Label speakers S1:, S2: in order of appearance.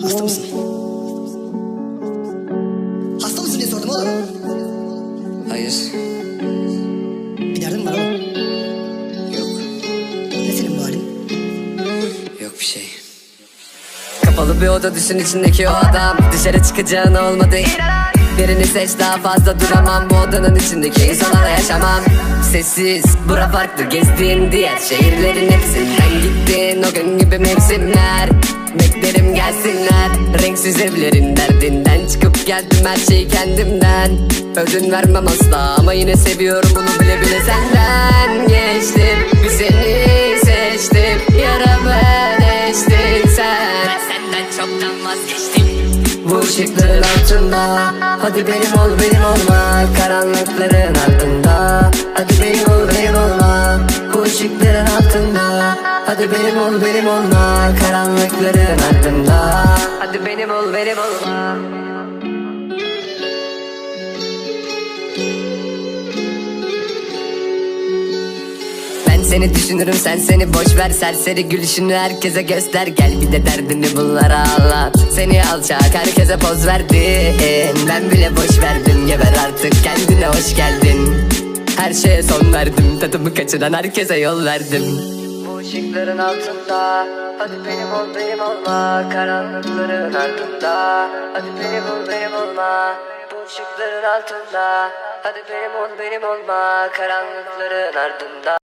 S1: Hasta mısın? Hasta mısın diye sordum oğlum.
S2: Hayır.
S1: Bir derdin var oğlum.
S2: Yok.
S1: Ne senin bu halin?
S2: Yok bir şey. Kapalı bir oda düşün içindeki o adam Dışarı çıkacağın olmadı Birini seç daha fazla duramam Bu odanın içindeki insanlarla yaşamam Sessiz bura farklı gezdiğin diğer şehirlerin hepsinden Gittin o gün gibi mevsimler Beklerim gelsinler. Renksiz evlerin derdinden Çıkıp geldim her şeyi kendimden. Ödün vermem asla ama yine seviyorum bunu bile bile senden. Geçtim bir seni seçtim Yaramı deştin sen Ben senden çoktan vazgeçtim. Bu ışıkların altında. Hadi benim ol benim olma. Karanlıkların ardında. Hadi benim ol benim olma. Bu ışıkların Hadi benim ol benim olma. Karanlıkların ardında. Hadi benim ol benim olma. Ben seni düşünürüm sen seni boş ver. Serseri gülüşünü herkese göster. Gel bir de derdini bunlara anlat. Seni alçak herkese poz verdin. Ben bile boş verdim geber artık. Kendine hoş geldin. Her şeye son verdim. Tadımı kaçıran herkese yol verdim ışıkların altında. Hadi benim ol benim olma Karanlıkların ardında. Hadi benim ol benim olma Bu ışıkların altında. Hadi benim ol benim olma Karanlıkların ardında